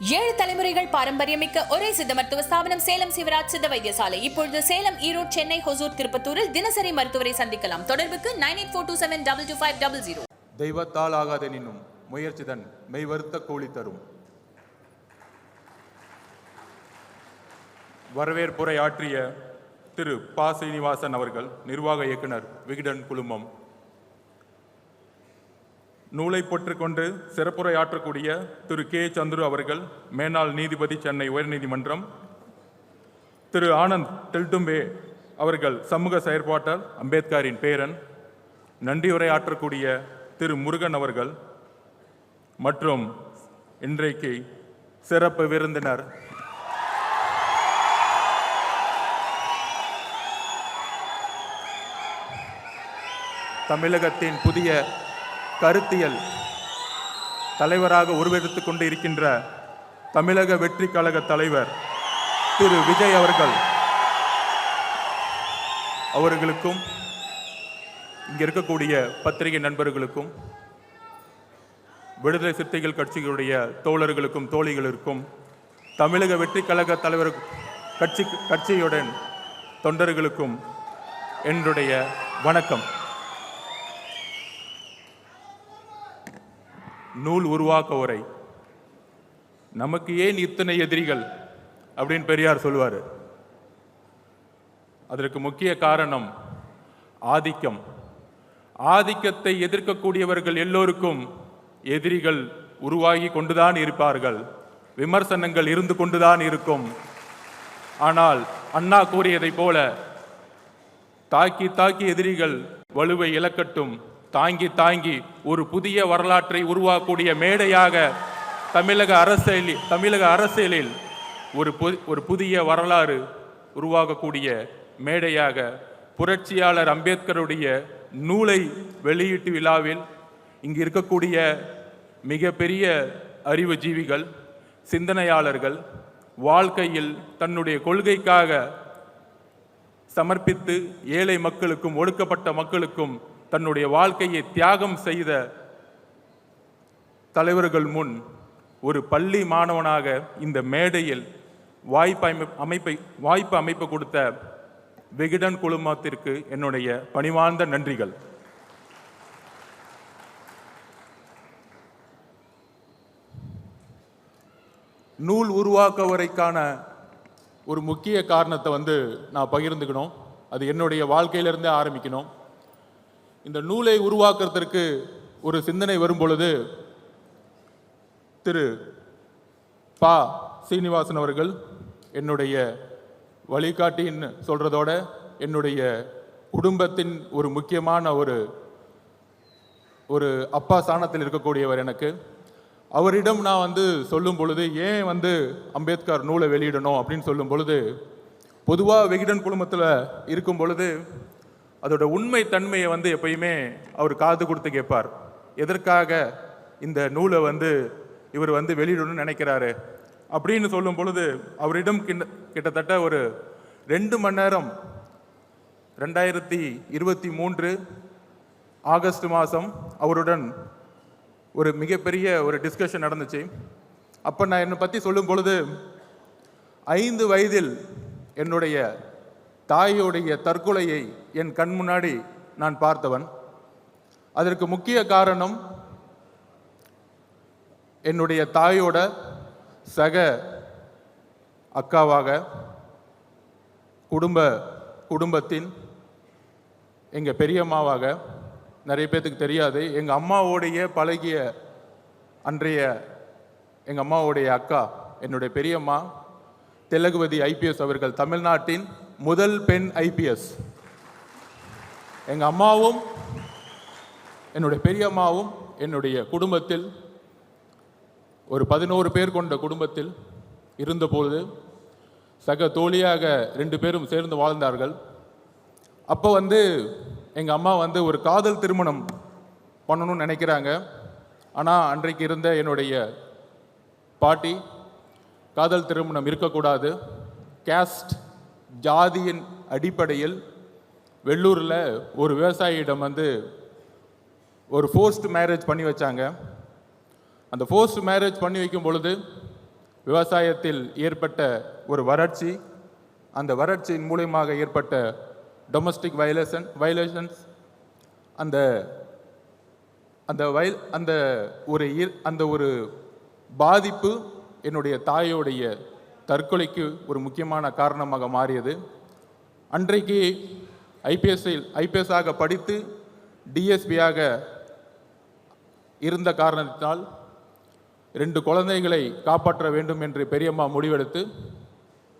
ஏழு தலைமுறைகள் பாரம்பரியமிக்க ஒரே சித்த மருத்துவ ஸ்தாபனம் சேலம் சிவராஜ் சித்த வைத்தியசாலை. இப்பொழுது சேலம் ஈரோடு சென்னை ஹொசூர் திருப்பத்தூரில் தினசரி மருத்துவரை சந்திக்கலாம். தொடர்புக்கு nine eight four two seven double two five double zero. தெய்வத்தால் ஆகாதெனினும் முயற்சிதன் மெய்வருத்த கூலி தரும். வரவேற்புரை ஆற்றிய திரு பா. சீனிவாசன் அவர்கள் நிர்வாக இயக்குனர் விகடன் குழுமம் நூலை பொற்றுக்கொண்டு சிறப்புரை ஆற்றக்கூடிய திரு கே. சந்துரு அவர்கள் மேனாள் நீதிபதி சென்னை உயர்நீதிமன்றம் திரு ஆனந்த் டெல்டும்பே அவர்கள் சமூக செயற்பாட்டர் அம்பேத்கரின் பேரன் நன்றியுரை ஆற்றக்கூடிய திரு முருகன் அவர்கள் மற்றும் இன்றைக்கு சிறப்பு விருந்தினர். தமிழகத்தின் புதிய கருத்தியல். தலைவராக உருவெடுத்து கொண்டு இருக்கின்ற தமிழக வெற்றி கழக தலைவர் திரு விஜய் அவர்கள். அவர்களுக்கும் இங்கே இருக்கக்கூடிய பத்திரிகை நண்பர்களுக்கும் விடுதலை சிறுத்தைகள் கட்சிகளுடைய தோழர்களுக்கும் தோழிகளுக்கும் தமிழக வெற்றி கழக தலைவர் கட்சி கட்சியுடன் தொண்டர்களுக்கும் என்னுடைய வணக்கம். நூல் உருவாக்க உரை நமக்கு ஏன் இத்தனை எதிரிகள்? அப்படின்னு பெரியார் சொல்லுவார். அதற்கு முக்கிய காரணம் ஆதிக்கம். ஆதிக்கத்தை எதிர்க்கக்கூடியவர்கள் எல்லோருக்கும் எதிரிகள் உருவாகி கொண்டுதான் இருப்பார்கள். விமர்சனங்கள் இருந்து கொண்டுதான் இருக்கும். ஆனால் அண்ணா கூறியதைப் போல தாக்கி தாக்கி எதிரிகள் வலுவை இழக்கட்டும். தாங்கி தாங்கி ஒரு புதிய வரலாற்றை உருவாக்கக்கூடிய மேடையாக தமிழக அரசியலில் தமிழக அரசியலில் ஒரு பு- ஒரு புதிய வரலாறு உருவாகக்கூடிய மேடையாக புரட்சியாளர் அம்பேத்கருடைய நூலை வெளியீட்டு விழாவில் இங்கு இருக்கக்கூடிய மிகப்பெரிய அறிவுஜீவிகள் சிந்தனையாளர்கள் வாழ்க்கையில் தன்னுடைய கொள்கைக்காக சமர்ப்பித்து ஏழை மக்களுக்கும் ஒடுக்கப்பட்ட மக்களுக்கும் தன்னுடைய வாழ்க்கையை தியாகம் செய்த தலைவர்கள் முன் ஒரு பள்ளி மாணவனாக இந்த மேடையில் வாய்ப்பு அமைப்பை வாய்ப்பு அமைப்பு கொடுத்த விகிடன் குழுமத்திற்கு என்னுடைய பணிவார்ந்த நன்றிகள். நூல் உருவாக்க வரைக்கான ஒரு முக்கிய காரணத்தை வந்து நான் பகிர்ந்துக்கணும். அது என்னுடைய வாழ்க்கையிலிருந்தே ஆரம்பிக்கணும். இந்த நூலை உருவாக்குறதற்கு ஒரு சிந்தனை வரும் பொழுது திரு பா. சீனிவாசன் அவர்கள் என்னுடைய வழிகாட்டின்னு சொல்கிறதோட என்னுடைய குடும்பத்தின் ஒரு முக்கியமான ஒரு ஒரு அப்பா சாணத்தில் இருக்கக்கூடியவர் எனக்கு. அவரிடம் நான் வந்து சொல்லும் பொழுது ஏன் வந்து அம்பேத்கர் நூலை வெளியிடணும்? அப்படின்னு சொல்லும் பொழுது பொதுவாக விகிடன் குழுமத்தில் இருக்கும் பொழுது அதோட உண்மை தன்மையை வந்து எப்பயுமே அவர் காது கொடுத்து கேட்பார். எதற்காக இந்த நூலை வந்து இவர் வந்து வெளியிடணும்னு நினைக்கிறாரு? அப்படின்னு சொல்லும் பொழுது அவரிடம் கிட்டத்தட்ட ஒரு ரெண்டு மணி நேரம் ரெண்டாயிரத்தி இருபத்தி மூன்று ஆகஸ்ட் மாதம் அவருடன் ஒரு மிகப்பெரிய ஒரு டிஸ்கஷன் நடந்துச்சு. அப்போ நான் என்னை பற்றி சொல்லும் பொழுது ஐந்து வயதில் என்னுடைய தாயோடைய தற்கொலையை என் கண் முன்னாடி நான் பார்த்தவன். அதற்கு முக்கிய காரணம் என்னுடைய தாயோட சக அக்காவாக குடும்ப குடும்பத்தின் எங்கள் பெரியம்மாவாக நிறைய பேர்த்துக்கு தெரியாது. எங்கள் அம்மாவோடைய பழகிய அன்றைய எங்கள் அம்மாவுடைய அக்கா என்னுடைய பெரியம்மா திலகுவதி ஐபிஎஸ் அவர்கள் தமிழ்நாட்டின் முதல் பெண் ஐபிஎஸ் எங்கள் அம்மாவும் என்னுடைய பெரியம்மாவும் என்னுடைய குடும்பத்தில் ஒரு பதினோரு பேர் கொண்ட குடும்பத்தில் இருந்தபோது சக தோழியாக ரெண்டு பேரும் சேர்ந்து வாழ்ந்தார்கள். அப்போ வந்து எங்கள் அம்மா வந்து ஒரு காதல் திருமணம் பண்ணணும்னு நினைக்கிறாங்க. ஆனால் அன்றைக்கு இருந்த என்னுடைய பாட்டி காதல் திருமணம் இருக்கக்கூடாது. கேஸ்ட் ஜாதியின் அடிப்படையில் வெள்ளூரில் ஒரு விவசாயியிடம் வந்து ஒரு ஃபோர்ஸ்டு மேரேஜ் பண்ணி வச்சாங்க. அந்த ஃபோர்ஸ்டு மேரேஜ் பண்ணி வைக்கும் பொழுது விவசாயத்தில் ஏற்பட்ட ஒரு வறட்சி அந்த வறட்சியின் மூலியமாக ஏற்பட்ட டொமஸ்டிக் வயலேஷன் வயலேஷன்ஸ் அந்த அந்த வயல் அந்த ஒரு அந்த ஒரு பாதிப்பு என்னுடைய தாயோடைய தற்கொலைக்கு ஒரு முக்கியமான காரணமாக மாறியது. அன்றைக்கு ஐபிஎஸ்ஸில் ஐபிஎஸ்ஸாக படித்து டிஎஸ்பியாக இருந்த காரணத்தினால் ரெண்டு குழந்தைகளை காப்பாற்ற வேண்டும் என்று பெரியம்மா முடிவெடுத்து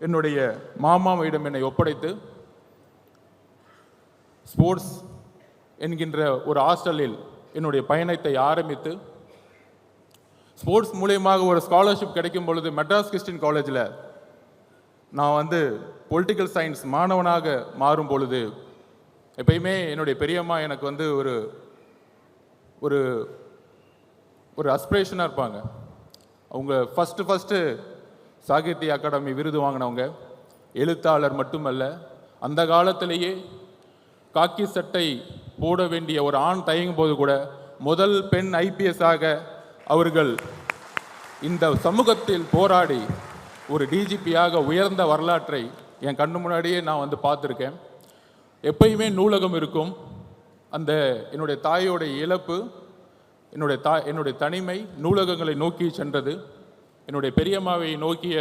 என்னுடைய மாமாவிடம் என்னை ஒப்படைத்து ஸ்போர்ட்ஸ் என்கின்ற ஒரு ஹாஸ்டலில் என்னுடைய பயணத்தை ஆரம்பித்து ஸ்போர்ட்ஸ் மூலியமாக ஒரு ஸ்காலர்ஷிப் கிடைக்கும் பொழுது மெட்ராஸ் கிறிஸ்டின் காலேஜில் நான் வந்து பொலிட்டிக்கல் சயின்ஸ் மாணவனாக மாறும் பொழுது எப்பயுமே என்னுடைய பெரியம்மா எனக்கு வந்து ஒரு ஒரு ஒரு அஸ்பிரேஷனாக இருப்பாங்க. அவங்க ஃபஸ்ட்டு ஃபஸ்ட்டு சாகித்ய அகாடமி விருது வாங்கினவங்க. எழுத்தாளர் மட்டுமல்ல அந்த காலத்திலேயே காக்கி சட்டை போட வேண்டிய ஒரு ஆண் தயங்கும் போது கூட முதல் பெண் ஐபிஎஸ்ஸாக அவர்கள் இந்த சமூகத்தில் போராடி ஒரு டிஜிபியாக உயர்ந்த வரலாற்றை என் கண்ணு முன்னாடியே நான் வந்து பார்த்துருக்கேன். எப்பயுமே நூலகம் இருக்கும். அந்த என்னுடைய தாயோடைய இழப்பு என்னுடைய தா என்னுடைய தனிமை நூலகங்களை நோக்கி சென்றது. என்னுடைய பெரியம்மாவை நோக்கிய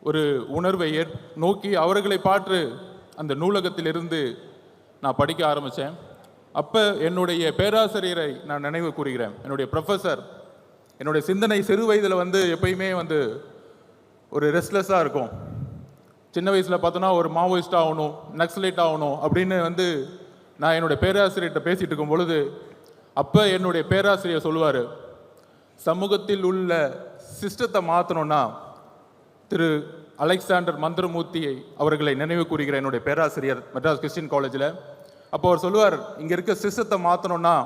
ஒரு உணர்வை ஏற் நோக்கி அவர்களை பார்த்து அந்த நூலகத்திலிருந்து நான் படிக்க ஆரம்பித்தேன். அப்போ என்னுடைய பேராசிரியரை நான் நினைவு கூறுகிறேன். என்னுடைய ப்ரொஃபஸர் என்னுடைய சிந்தனை சிறு வயதில் வந்து எப்பயுமே வந்து ஒரு ரெஸ்ட்லெஸ்ஸாக இருக்கும். சின்ன வயசில் பார்த்தோன்னா ஒரு மாவோயிஸ்ட் ஆகணும் நக்சலைட் ஆகணும் அப்படின்னு வந்து நான் என்னுடைய பேராசிரியர்கிட்ட பேசிகிட்டு இருக்கும் பொழுது அப்போ என்னுடைய பேராசிரியர் சொல்லுவார் சமூகத்தில் உள்ள சிஸ்டத்தை மாற்றணும்னா திரு அலெக்சாண்டர் மந்திரமூர்த்தியை அவர்களை நினைவு கூறுகிற என்னுடைய பேராசிரியர் மெட்ராஸ் கிறிஸ்டின் காலேஜில். அப்போ அவர் சொல்லுவார் இங்கே இருக்க சிஸ்டத்தை மாற்றணும்னா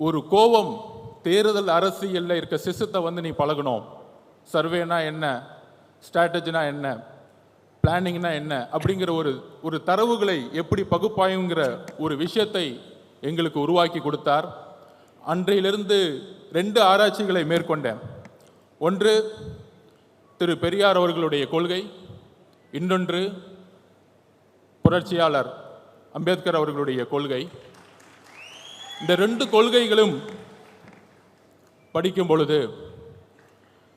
ஒரு கோபம் தேர்தல் அரசியலில் இருக்க சிஸ்டத்தை வந்து நீ பழகணும். சர்வேனா என்ன? ஸ்ட்ராட்டஜினா என்ன? பிளானிங்னா என்ன? அப்படிங்கிற ஒரு ஒரு தரவுகளை எப்படி பகுப்பாயுங்கிற ஒரு விஷயத்தை எங்களுக்கு உருவாக்கி கொடுத்தார். அன்றையிலிருந்து ரெண்டு ஆராய்ச்சிகளை மேற்கொண்டேன். ஒன்று திரு பெரியார் அவர்களுடைய கொள்கை. இன்னொன்று புரட்சியாளர் அம்பேத்கர் அவர்களுடைய கொள்கை. இந்த ரெண்டு கொள்கைகளும் படிக்கும் பொழுது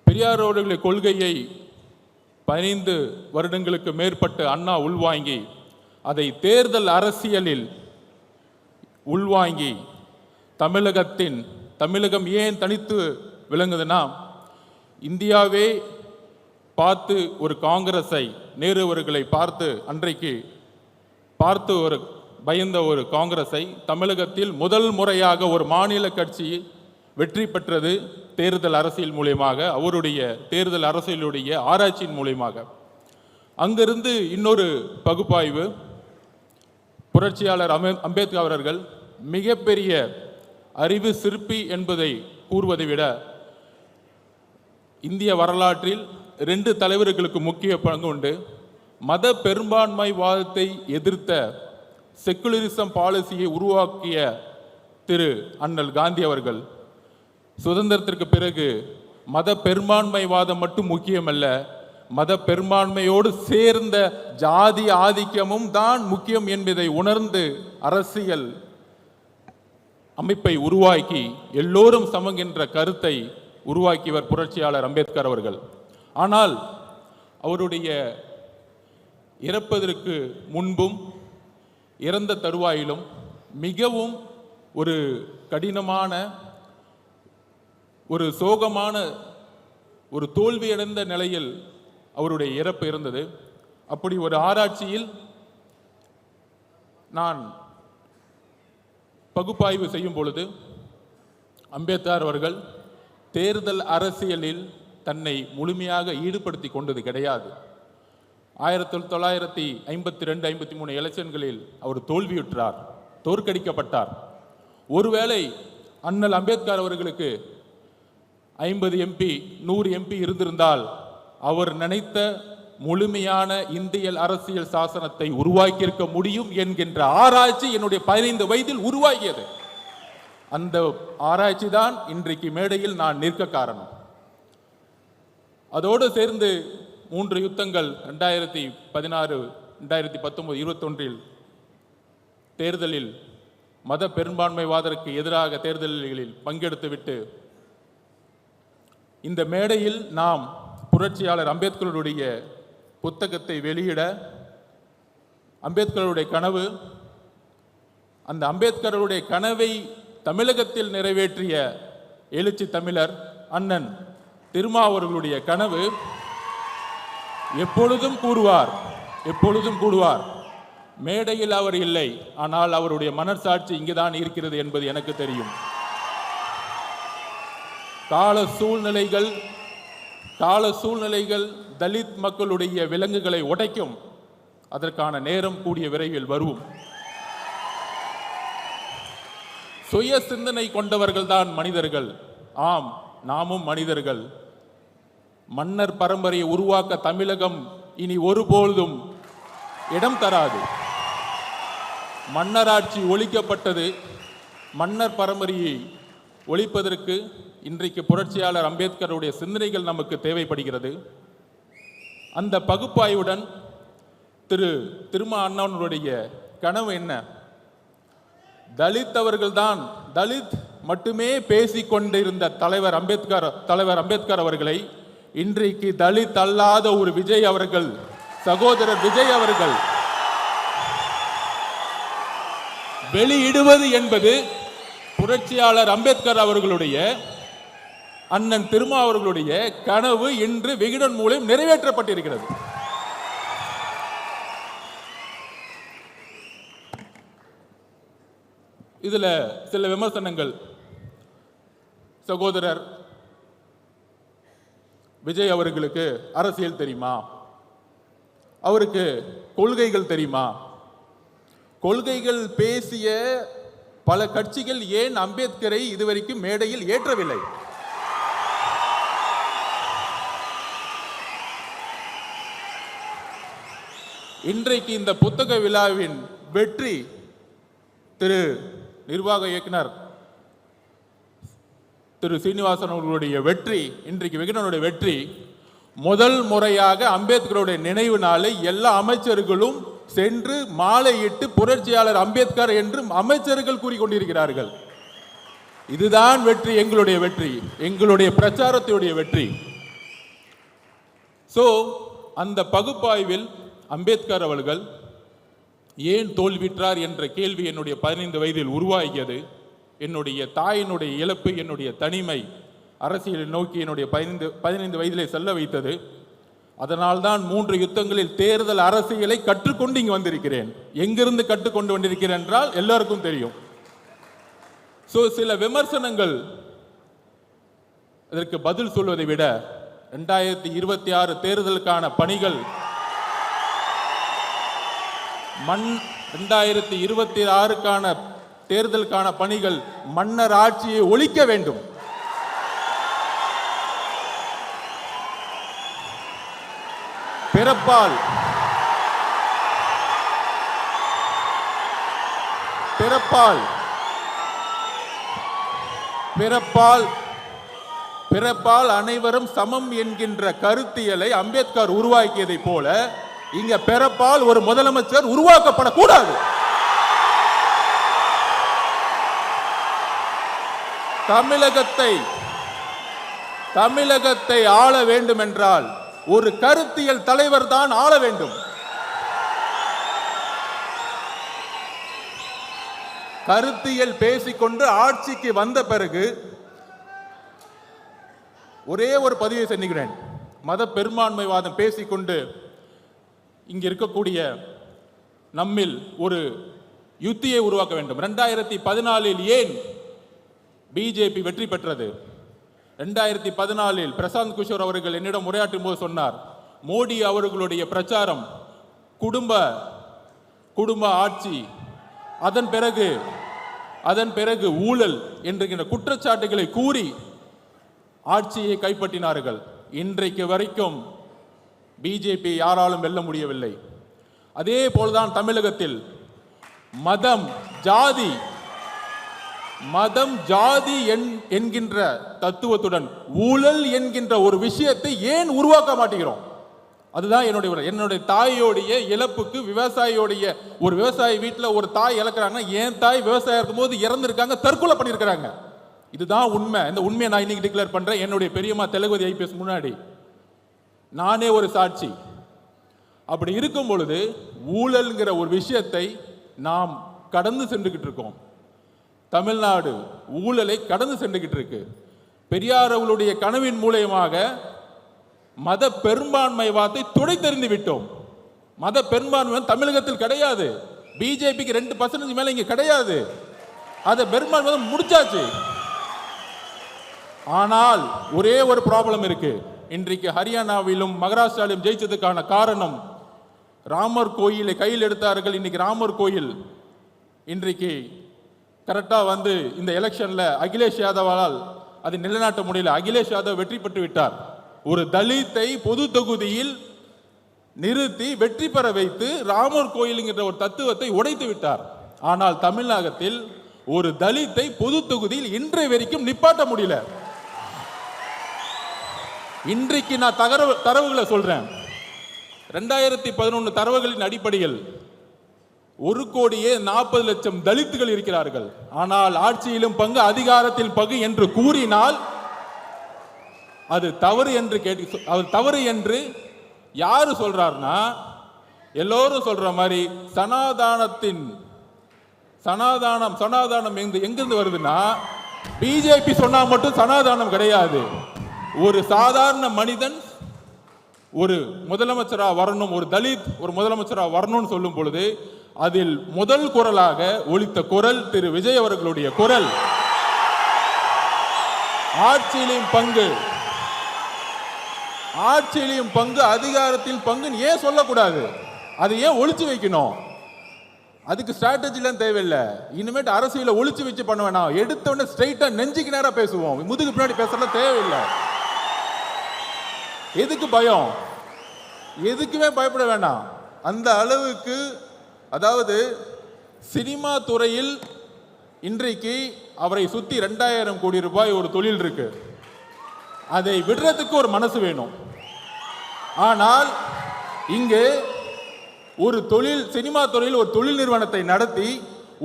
பெரியார் அவர்களுடைய கொள்கையை பதினைந்து வருடங்களுக்கு மேற்பட்டு அண்ணா உள்வாங்கி அதை தேர்தல் அரசியலில் உள்வாங்கி தமிழகத்தின் தமிழகம் ஏன் தனித்து விளங்குதுன்னா இந்தியாவே பார்த்து ஒரு காங்கிரஸை நேரு அவர்களை பார்த்து அன்றைக்கு பார்த்து ஒரு பயந்த ஒரு காங்கிரஸை தமிழகத்தில் முதல் முறையாக ஒரு மாநில கட்சி வெற்றி பெற்றது தேர்தல் அரசியல் மூலியமாக அவருடைய தேர்தல் அரசியலுடைய ஆராய்ச்சியின் மூலியமாக. அங்கிருந்து இன்னொரு பகுப்பாய்வு புரட்சியாளர் அம்பே அம்பேத்கர் அவர்கள் மிகப்பெரிய அறிவு சிற்பி என்பதை கூறுவதை விட இந்திய வரலாற்றில் ரெண்டு தலைவர்களுக்கு முக்கிய பங்கு உண்டு. மத பெரும்பான்மைவாதத்தை எதிர்த்த செக்குலரிசம் பாலிசியை உருவாக்கிய திரு அண்ணல் காந்தி அவர்கள் சுதந்திரத்திற்கு பிறகு மத பெரும்பான்மைவாதம் மட்டும் முக்கியமல்ல மத பெரும்பான்மையோடு சேர்ந்த ஜாதி ஆதிக்கமும் தான் முக்கியம் என்பதை உணர்ந்து அரசியல் அமைப்பை உருவாக்கி எல்லோரும் சமங்கின்ற கருத்தை உருவாக்கியவர் புரட்சியாளர் அம்பேத்கர் அவர்கள். ஆனால் அவருடைய இறப்பதற்கு முன்பும் இறந்த தருவாயிலும் மிகவும் ஒரு கடினமான ஒரு சோகமான ஒரு தோல்வியடைந்த நிலையில் அவருடைய இறப்பு இருந்தது. அப்படி ஒரு ஆராய்ச்சியில் நான் பகுப்பாய்வு செய்யும் பொழுது அம்பேத்கர் அவர்கள் தேர்தல் அரசியலில் தன்னை முழுமையாக ஈடுபடுத்தி கொண்டது கிடையாது. ஆயிரத்தி தொள்ளாயிரத்தி ஐம்பத்தி ரெண்டு ஐம்பத்தி மூணு எலெக்ஷன்களில் அவர் தோல்வியுற்றார் தோற்கடிக்கப்பட்டார். ஒருவேளை அண்ணல் அம்பேத்கர் அவர்களுக்கு ஐம்பது எம்பி நூறு எம்பி இருந்திருந்தால் அவர் நினைத்த முழுமையான இந்திய அரசியல் சாசனத்தை உருவாக்கியிருக்க முடியும் என்கின்ற ஆராய்ச்சி என்னுடைய பதினைந்து வயதில் உருவாகியது. அந்த ஆராய்ச்சி தான் இன்றைக்கு மேடையில் நான் நிற்க காரணம். அதோடு சேர்ந்து மூன்று யுத்தங்கள் ரெண்டாயிரத்தி பதினாறு ரெண்டாயிரத்தி பத்தொன்பது இருபத்தொன்றில் தேர்தலில் மத பெரும்பான்மைவாதருக்கு எதிராக தேர்தல்களில் பங்கெடுத்துவிட்டு இந்த மேடையில் நாம் புரட்சியாளர் அம்பேத்கருடைய புத்தகத்தை வெளியிட அம்பேத்கருடைய கனவு அந்த அம்பேத்கருடைய கனவை தமிழகத்தில் நிறைவேற்றிய எழுச்சி தமிழர் அண்ணன் திருமாவர்களுடைய கனவு எப்பொழுதும் கூறுவார் எப்பொழுதும் கூடுவார் மேடையில் அவர் இல்லை ஆனால் அவருடைய மனசாட்சி இங்குதான் இருக்கிறது என்பது எனக்கு தெரியும். கால சூழ்நிலைகள் கால சூழ்நிலைகள் தலித் மக்களுடைய விலங்குகளை உடைக்கும். அதற்கான நேரம் கூடிய விரைவில் வரும். சுய சிந்தனை கொண்டவர்கள் தான் மனிதர்கள். ஆம் நாமும் மனிதர்கள். மன்னர் பரம்பரையை உருவாக்க தமிழகம் இனி ஒருபொழுதும் இடம் தராது. மன்னராட்சி ஒழிக்கப்பட்டது. மன்னர் பரம்பரையை ஒழிப்பதற்கு இன்றைக்கு புரட்சியாளர் அம்பேத்கருடைய சிந்தனைகள் நமக்கு தேவைப்படுகிறது. அந்த பகுப்பாய்வுடன் திரு திருமா அண்ணனுடைய கனவு என்ன? தலித் அவர்கள்தான் தலித் மட்டுமே பேசிக்கொண்டிருந்த தலைவர் அம்பேத்கர் தலைவர் அம்பேத்கர் அவர்களை இன்றைக்கு தலித் அல்லாத ஒரு விஜய் அவர்கள் சகோதரர் விஜய் அவர்கள் வெளியிடுவது என்பது புரட்சியாளர் அம்பேத்கர் அவர்களுடைய அண்ணன் திருமா அவர்களுடைய கனவு இன்று விகிடன் மூலம் நிறைவேற்றப்பட்டிருக்கிறது. இதில் சில விமர்சனங்கள். சகோதரர் விஜய் அவர்களுக்கு அரசியல் தெரியுமா? அவருக்கு கொள்கைகள் தெரியுமா? கொள்கைகள் பேசிய பல கட்சிகள் ஏன் அம்பேத்கரை இதுவரைக்கும் மேடையில் ஏற்றவில்லை? இன்றைக்கு இந்த புத்தக விழாவின் வெற்றி திரு நிர்வாக இயக்குனர் திரு சீனிவாசன் அவர்களுடைய வெற்றி இன்றைக்கு விகடனுடைய வெற்றி முதல் முறையாக அம்பேத்கருடைய நினைவு நாளை எல்லா அமைச்சர்களும் சென்று மாலையிட்டு புரட்சியாளர் அம்பேத்கர் என்று அமைச்சர்கள் கூறிக்கொண்டிருக்கிறார்கள். இதுதான் வெற்றி எங்களுடைய வெற்றி எங்களுடைய பிரச்சாரத்துடைய வெற்றி. ஸோ அந்த பகுப்பாய்வில் அம்பேத்கர் அவர்கள் ஏன் தோல்விற்றார் என்ற கேள்வி என்னுடைய பதினைந்து வயதில் உருவாகியது. என்னுடைய தாயினுடைய இழப்பு என்னுடைய தனிமை அரசியலை நோக்கி என்னுடைய பதினைந்து பதினைந்து வயதிலே செல்ல வைத்தது. அதனால்தான் மூன்று யுத்தங்களில் தேர்தல் அரசியலை கற்றுக்கொண்டு இங்கு வந்திருக்கிறேன். எங்கிருந்து கற்றுக்கொண்டு வந்திருக்கிறேன் என்றால் எல்லாருக்கும் தெரியும். ஸோ சில விமர்சனங்கள் இதற்கு பதில் சொல்வதை விட ரெண்டாயிரத்தி இருபத்தி ஆறு தேர்தலுக்கான பணிகள் மண் ரெண்டாயிரத்தி இருபத்தி ஆறுக்கான தேர்தலுக்கான பணிகள் மன்னர் ஆட்சியை ஒழிக்க வேண்டும். பிறப்பால் பிறப்பால் பிறப்பால் பிறப்பால் அனைவரும் சமம் என்கின்ற கருத்தியலை அம்பேத்கர் உருவாக்கியதைப் போல இங்க பிறப்பால் ஒரு முதலமைச்சர் உருவாக்கப்படக்கூடாது. தமிழகத்தை தமிழகத்தை ஆள வேண்டும் என்றால் ஒரு கருத்தியல் தலைவர் தான் ஆள வேண்டும். கருத்தியல் பேசிக்கொண்டு ஆட்சிக்கு வந்த பிறகு ஒரே ஒரு பதிவை செஞ்சுக்கிறேன். மத பெரும்பான்மைவாதம் பேசிக்கொண்டு இங்கே இருக்கக்கூடிய நம்மில் ஒரு யுத்தியை உருவாக்க வேண்டும். ரெண்டாயிரத்தி பதினாலில் ஏன் பிஜேபி வெற்றி பெற்றது? ரெண்டாயிரத்தி பதினாலில் பிரசாந்த் கிஷோர் அவர்கள் என்னிடம் உரையாற்றும் போது சொன்னார் மோடி அவர்களுடைய பிரச்சாரம் குடும்ப குடும்ப ஆட்சி அதன் பிறகு அதன் பிறகு ஊழல் என்கின்ற குற்றச்சாட்டுகளை கூறி ஆட்சியை கைப்பற்றினார்கள். இன்றைக்கு வரைக்கும் பிஜேபி யாராலும் வெல்ல முடியவில்லை. அதே போல்தான் தமிழகத்தில் மதம் ஜாதி மதம் ஜாதி என்கின்ற தத்துவத்துடன் ஊழல் என்கின்ற ஒரு விஷயத்தை ஏன் உருவாக்க மாட்டேங்கிறோம்? அதுதான் என்னுடைய என்னுடைய தாயோடைய இழப்புக்கு விவசாயியோடைய ஒரு விவசாயி வீட்டில் ஒரு தாய் இழக்கிறாங்கன்னா என் தாய் விவசாயம் இருக்கும்போது இறந்துருக்காங்க தற்கொலை பண்ணியிருக்கிறாங்க. இதுதான் உண்மை. இந்த உண்மையை நான் இன்னைக்கு டிக்ளேர் பண்ணுறேன் என்னுடைய பெரியம்மா தெலுங்குதி ஐபிஎஸ் முன்னாடி. நானே ஒரு சாட்சி. அப்படி இருக்கும் பொழுது ஊழல்ங்கிற ஒரு விஷயத்தை நாம் கடந்து சென்றுகிட்டு இருக்கோம். தமிழ்நாடு ஊழலை கடந்து சென்றுகிட்டு இருக்கு. பெரியார் அவர்களுடைய கனவின் மூலயமாக மத பெரும்பான்மை வார்த்தை துணை தெரிந்து விட்டோம். மத பெரும்பான்மை தமிழகத்தில் கிடையாது. பிஜேபிக்கு ரெண்டு பர்சன்டேஜ் மேலே இங்கே கிடையாது. அதை பெரும்பான்மை முடிச்சாச்சு. ஆனால் ஒரே ஒரு ப்ராப்ளம் இருக்குது இன்றைக்கு ஹரியானாவிலும் மகாராஷ்டிராவிலும் ஜெயிச்சதுக்கான காரணம் ராமர் கோயிலை கையில் எடுத்தார்கள். இன்னைக்கு ராமர் கோயில் இன்றைக்கு கரெக்டாக வந்து இந்த எலெக்ஷனில் அகிலேஷ் யாதவால் அது நிலைநாட்ட முடியல. அகிலேஷ் யாதவ் வெற்றி பெற்று விட்டார். ஒரு தலித்தை பொது தொகுதியில் நிறுத்தி வெற்றி பெற வைத்து ராமர் கோயிலுங்கிற ஒரு தத்துவத்தை உடைத்து விட்டார். ஆனால் தமிழகத்தில் ஒரு தலித்தை பொது தொகுதியில் இன்றைய வரைக்கும் நிப்பாட்ட முடியல. இன்றைக்கு நான் தகரவு தரவுகளை சொல்கிறேன் ரெண்டாயிரத்தி பதினொன்று தரவுகளின் அடிப்படையில் ஒரு கோடியே நாற்பது லட்சம் தலித்துகள் இருக்கிறார்கள். ஆனால் ஆட்சியிலும் பங்கு அதிகாரத்தில் பங்கு என்று கூறினால் அது தவறு என்று கேட்டு அது தவறு என்று யாரு சொல்றாருன்னா எல்லோரும் சொல்ற மாதிரி சனாதானத்தின் சனாதானம் சனாதானம் எங்க எங்கிருந்து வருதுன்னா பிஜேபி சொன்னா மட்டும் சனாதானம் கிடையாது. ஒரு சாதாரண மனிதன் ஒரு முதலமைச்சராக வரணும் ஒரு தலித் ஒரு முதலமைச்சராக வரணும்னு சொல்லும் பொழுது அதில் முதல் குரலாக ஒழித்த குரல் திரு விஜய் அவர்களுடைய குரல். ஆட்சியிலையும் பங்கு. ஆட்சியிலையும் பங்கு அதிகாரத்தில் பங்குன்னு ஏன் சொல்லக்கூடாது? அதை ஏன் ஒழிச்சு வைக்கணும்? அதுக்கு ஸ்ட்ராட்டஜிலாம் தேவையில்லை. இனிமேட்டு அரசியலை ஒழிச்சு வச்சு பண்ண வேணாம். எடுத்தவொடனே ஸ்ட்ரைட்டாக நெஞ்சுக்கு நேராக பேசுவோம். முதுகு பின்னாடி பேசலாம் தேவையில்லை. எதுக்கு பயம்? எதுக்குமே பயப்பட வேண்டாம். அந்த அளவுக்கு அதாவது சினிமா துறையில் இன்றைக்கு அவரை சுற்றி ரெண்டாயிரம் கோடி ரூபாய் ஒரு தொழில் இருக்கு. அதை விடுறதுக்கு ஒரு மனசு வேணும். ஆனால் இங்கு ஒரு தொழில் சினிமா துறையில் ஒரு தொழில் நிறுவனத்தை நடத்தி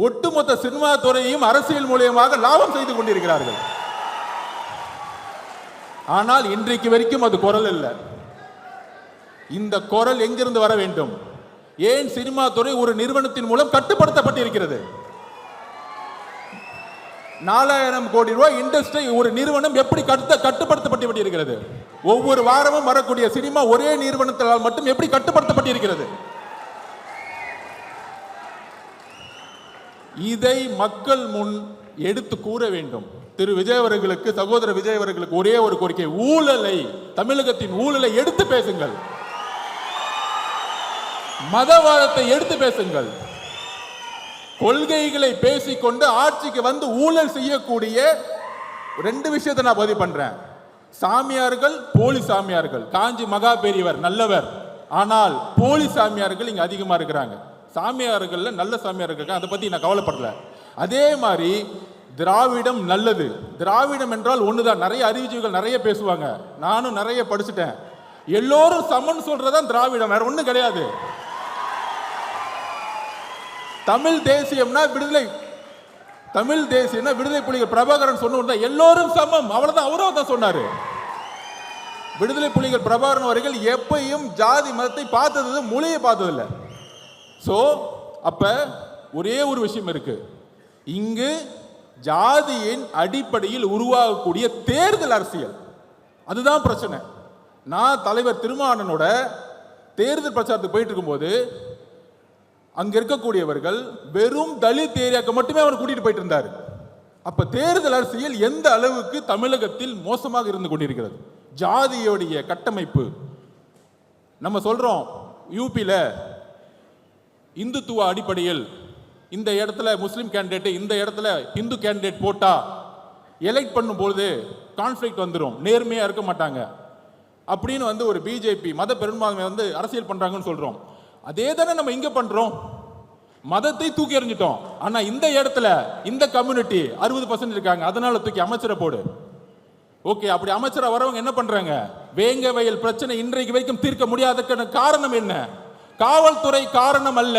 ஒட்டுமொத்த சினிமா துறையையும் அரசியல் மூலியமாக லாபம் செய்து கொண்டிருக்கிறார்கள். ஆனால் இன்றைக்கு வரைக்கும் அது குரல் இல்லை இந்த குரல் எங்கிருந்து வர வேண்டும்? ஏன் சினிமா துறை ஒரு நிறுவனத்தின் மூலம் கட்டுப்படுத்தப்பட்டிருக்கிறது? நாலாயிரம் கோடி ரூபாய் இண்டஸ்ட்ரி ஒரு நிறுவனம் எப்படி கட்டு கட்டுப்படுத்தப்பட்டு இருக்கிறது ஒவ்வொரு வாரமும் வரக்கூடிய சினிமா ஒரே நிறுவனத்தால் மட்டும் எப்படி கட்டுப்படுத்தப்பட்டிருக்கிறது? இதை மக்கள் முன் எடுத்து கூற வேண்டும். திரு விஜய் அவர்களுக்கு சகோதர விஜய் அவர்களுக்கு ஒரே ஒரு கோரிக்கை. ஊழலை தமிழகத்தின் ஊழலை எடுத்து பேசுங்கள். மதவாதத்தை எடுத்து பேசுங்கள். கொள்கைகளை பேசிக்கொண்டு ஆட்சிக்கு வந்து ஊழல் செய்யக்கூடிய ரெண்டு விஷயத்தை நான் பதிவு பண்றேன். சாமியார்கள் போலி சாமியார்கள். காஞ்சி மகா பெரியவர் நல்லவர். ஆனால் போலி சாமியார்கள் இங்க அதிகமா இருக்கிறாங்க. சாமியார்கள்ல நல்ல சாமியார்கள் இருக்காங்க. அதை பத்தி நான் கவலைப்படல. அதே மாதிரி திராவிடம் நல்லது. திராவிடம் என்றால் ஒண்ணுதான். நிறைய அறிவுஜீவிகள் நிறைய பேசுவாங்க. நானும் நிறைய படிச்சுட்டேன். எல்லோரும் சமன் சொல்றதான் திராவிடம். வேற ஒன்றும் கிடையாது. தமிழ் தேசியம்னா விடுதலை தமிழ் தேசியம்னா விடுதலை புலிகள். பிரபாகரன் சொன்ன எல்லோரும் சமம். அவ்வளவுதான். அவரும் தான் சொன்னாரு. விடுதலை புலிகள் பிரபாகரன் அவர்கள் எப்பையும் ஜாதி மதத்தை பார்த்தது மொழியை பார்த்ததில்ல. சோ அப்ப ஒரே ஒரு விஷயம் இருக்கு. இங்கு ஜாதியின் அடிப்படையில் உருவாகக்கூடிய தேர்தல் அரசியல். அதுதான் பிரச்சனை. நான் தலைவர் திருமானனோட தேர்தல் பிரச்சாரத்துக்கு போயிட்டு இருக்கும்போது அங்க இருக்கக்கூடியவர்கள் வெறும் தலித் ஏரியாக்கு மட்டுமே அவர் கூட்டிட்டு போயிட்டு இருந்தார். அப்ப தேர்தல் அரசியல் எந்த அளவுக்கு தமிழகத்தில் மோசமாக இருந்து கொண்டிருக்கிறது? ஜாதியோடைய கட்டமைப்பு. நம்ம சொல்றோம் யூபியில இந்துத்துவ அடிப்படையில் இந்த இடத்துல முஸ்லீம் கேண்டிடேட் இந்த இடத்துல இந்து கேண்டிடேட் போட்டா எலெக்ட் பண்ணும்பொழுது கான்ஃப்ளிக்ட் வந்துடும் நேர்மையாக இருக்க மாட்டாங்க. அப்படின்னு வந்து ஒரு பிஜேபி மத பெரும்பான்மை வந்து அரசியல் பண்ணுறாங்கன்னு சொல்கிறோம் அதே தானே நம்ம இங்கே பண்ணுறோம் மதத்தை தூக்கி எறிஞ்சிட்டோம். ஆனால் இந்த இடத்துல இந்த கம்யூனிட்டி அறுபது பர்சன்ட் இருக்காங்க. அதனால தூக்கி அமைச்சரை போடு. ஓகே அப்படி அமைச்சரை வரவங்க என்ன பண்ணுறாங்க வேங்க வயல் பிரச்சனை இன்றைக்கு வரைக்கும் தீர்க்க முடியாததுக்கான காரணம் என்ன? காவல்துறை காரணம் அல்ல.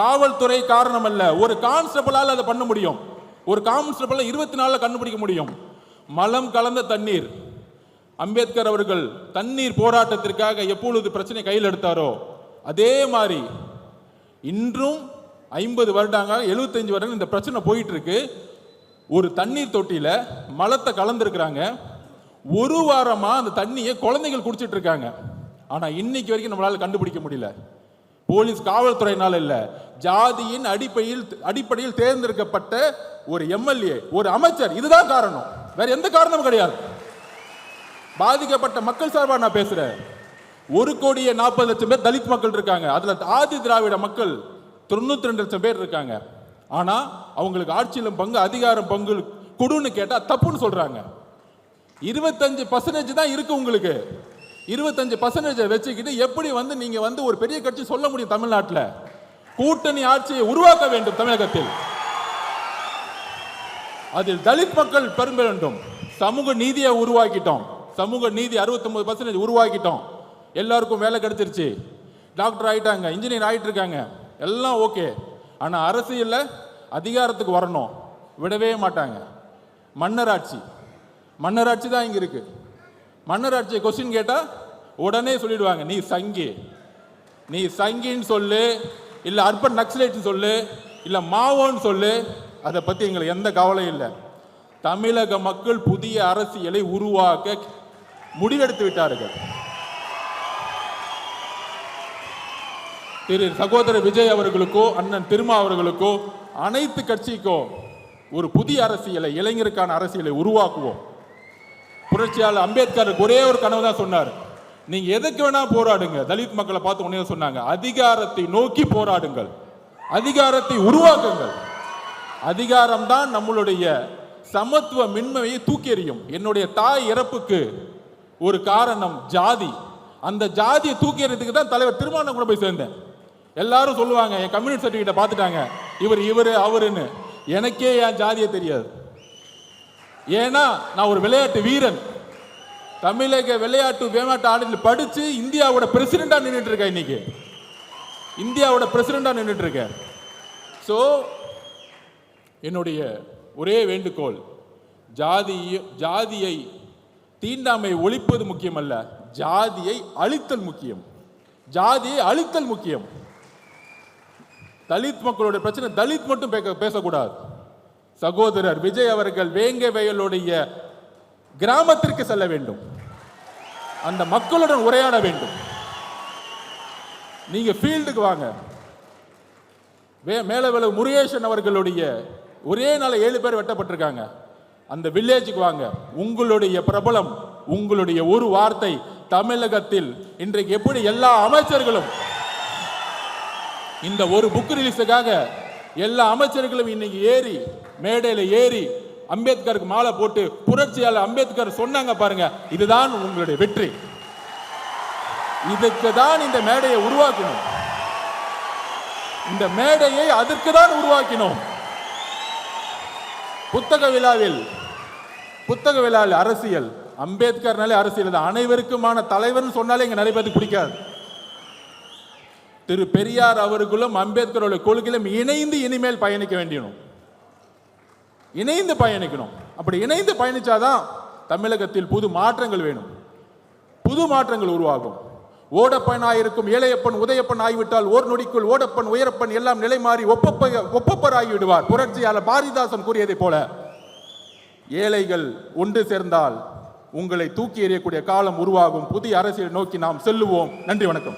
காவல்துறை காரணம் அல்ல ஒரு கான்ஸ்டபிளால் அதை பண்ண முடியும். ஒரு கான்ஸ்டபிள் இருபத்தி நாலில் கண்டுபிடிக்க முடியும். மலம் கலந்த தண்ணீர். அம்பேத்கர் அவர்கள் தண்ணீர் போராட்டத்திற்காக எப்பொழுது பிரச்சனை கையில் எடுத்தாரோ அதே மாதிரி இன்றும் ஐம்பது வருடாங்க எழுபத்தஞ்சு வருடம் இந்த பிரச்சனை போயிட்டு இருக்கு ஒரு தண்ணீர் தொட்டியில் மலத்தை கலந்துருக்கிறாங்க. ஒரு வாரமாக அந்த தண்ணியை குழந்தைகள் குடிச்சிட்டு இருக்காங்க ஆனால் இன்னைக்கு வரைக்கும் நம்மளால் கண்டுபிடிக்க முடியல. போலீஸ் காவல்துறையினால் இல்லை. ஜாதியின் அடிப்படையில் அடிப்படையில் தேர்ந்தெடுக்கப்பட்ட ஒரு எம்எல்ஏ ஒரு அமைச்சர் இதுதான் காரணம். வேற எந்த காரணமும் கிடையாது. பாதிக்கப்பட்ட மக்கள் சார்பாக நான் பேசுறேன். ஒரு கோடியே நாற்பது லட்சம் பேர் தலித் மக்கள் இருக்காங்க. அதுல ஆதி திராவிட மக்கள் தொண்ணூத்தி ரெண்டு லட்சம் பேர் இருக்காங்க. ஆனா அவங்களுக்கு ஆட்சியிலும் பங்கு அதிகாரம் பங்கு கொடுன்னு கேட்டா தப்புன்னு சொல்றாங்க. இருபத்தஞ்சு பர்சன்டேஜ் தான் இருக்கு உங்களுக்கு. இருபத்தஞ்சு பர்சன்டேஜை வச்சுக்கிட்டு எப்படி வந்து நீங்கள் வந்து ஒரு பெரிய கட்சி சொல்ல முடியும் தமிழ்நாட்டில்? கூட்டணி ஆட்சியை உருவாக்க வேண்டும் தமிழகத்தில். அதில் தலித் மக்கள் பெரும்ப வேண்டும். சமூக நீதியை உருவாக்கிட்டோம். சமூக நீதி 69% பர்சன்டேஜ் உருவாக்கிட்டோம். எல்லாருக்கும் வேலை கிடைச்சிருச்சு. டாக்டர் ஆகிட்டாங்க இன்ஜினியர் ஆகிட்டு இருக்காங்க எல்லாம் ஓகே ஆனால் அரசியலில் அதிகாரத்துக்கு வரணும். விடவே மாட்டாங்க. மன்னராட்சி. மன்னராட்சி தான் இங்கே இருக்குது மன்னராட்சியை கொஸ்டின் கேட்டால் உடனே சொல்லிடுவாங்க நீ சங்கி. நீ சங்கின்னு சொல்லு இல்லை அர்பன் நக்சலைட்னு சொல்லு இல்லை மாவோன்னு சொல்லு. அதை பற்றி எங்களுக்கு எந்த கவலையும் இல்லை. தமிழக மக்கள் புதிய அரசியலை உருவாக்க முடிவெடுத்து விட்டார்கள். திரு சகோதரர் விஜய் அவர்களுக்கோ அண்ணன் திருமா அவர்களுக்கோ அனைத்து கட்சிக்கோ ஒரு புதிய அரசியலை இளைஞருக்கான அரசியலை உருவாக்குவோம். புரட்சியாளர் அம்பேத்கர் ஒரே ஒரு கனவு தான் சொன்னார். நீங்க எதுக்கு வேணா போராடுங்க. தலித் மக்களை பார்த்து உடனே சொன்னாங்க. அதிகாரத்தை நோக்கி போராடுங்கள். அதிகாரத்தை உருவாக்குங்கள். அதிகாரம் தான் நம்மளுடைய சமத்துவ மின்மையை தூக்கி எறியும். என்னுடைய தாய் இறப்புக்கு ஒரு காரணம் ஜாதி. அந்த ஜாதியை தூக்கி எறியதுக்கு தான் தலைவர் திருமணம் கூட போய் சேர்ந்தேன். எல்லாரும் சொல்லுவாங்க என் கம்யூனிஸ்ட் சர்டிஃபிகேட்டை பார்த்துட்டாங்க. இவர் இவர் அவருன்னு. எனக்கே என் ஜாதியை தெரியாது. ஏன்னா நான் ஒரு விளையாட்டு வீரன். தமிழக விளையாட்டு விளையாட்டு ஆடில் படித்து இந்தியாவோட பிரசிடெண்ட்டாக நின்றுட்டு இருக்கேன் இன்னைக்கு. இந்தியாவோட பிரசிடெண்டா நின்றுட்டு இருக்கேன். ஸோ என்னுடைய ஒரே வேண்டுகோள் ஜாதி ஜாதியை தீண்டாமை ஒழிப்பது முக்கியமல்ல ஜாதியை அழித்தல் முக்கியம். ஜாதியை அழித்தல் முக்கியம். தலித் மக்களுடைய பிரச்சனை தலித் மட்டும் பேசக்கூடாது. சகோதரர் விஜய் அவர்கள் வேங்க வயலுடைய கிராமத்திற்கு செல்ல வேண்டும். அந்த மக்களுடன் உரையாட வேண்டும். நீங்க ஃபீல்டுக்கு வாங்க. வே முருகேசன் அவர்களுடைய ஒரே நாள் ஏழு பேர் வெட்டப்பட்டிருக்காங்க. அந்த வில்லேஜுக்கு வாங்க. உங்களுடைய பிரபலம் உங்களுடைய ஒரு வார்த்தை தமிழகத்தில் இன்றைக்கு எப்படி எல்லா அமைச்சர்களும் இந்த ஒரு புக் ரிலீஸுக்காக எல்லா அமைச்சர்களும் இன்னைக்கு ஏறி மேடையில் ஏறி அம்பேத்கருக்கு மாலை போட்டு புரட்சியாளர் அம்பேத்கர் சொன்னாங்க பாருங்க இதுதான் உங்களுடைய வெற்றி. இதுக்கு தான் இந்த மேடையை உருவாக்கணும் இந்த மேடையை அதற்கு தான் உருவாக்கினோம். புத்தக விழாவில் புத்தக விழாவில் அரசியல் அம்பேத்கர்னாலே அரசியல் தான். அனைவருக்குமான தலைவர்னு சொன்னாலே இங்கே நிறைய பேருக்கு பிடிக்காது. திரு பெரியார் அவர்களும் அம்பேத்கரோட கொள்கையிலும் இணைந்து இனிமேல் பயணிக்க வேண்டியணும் இணைந்து பயணிக்கணும். அப்படி இணைந்து பயணிச்சாதான் தமிழகத்தில் புது மாற்றங்கள் வேணும். புது மாற்றங்கள் உருவாகும். ஓடப்பன் இருக்கும் ஏழையப்பன் உதயப்பன் ஆகிவிட்டால் ஓர் நொடிக்குள் ஓடப்பன் உயரப்பன் எல்லாம் நிலை மாறி ஒப்பப்ப ஒப்பப்பர் ஆகிவிடுவார் புரட்சியாளர் பாரதிதாசன் கூறியதைப் போல ஏழைகள் ஒன்று சேர்ந்தால் உங்களை தூக்கி எறியக்கூடிய காலம் உருவாகும். புதிய அரசியலை நோக்கி நாம் செல்லுவோம். நன்றி வணக்கம்.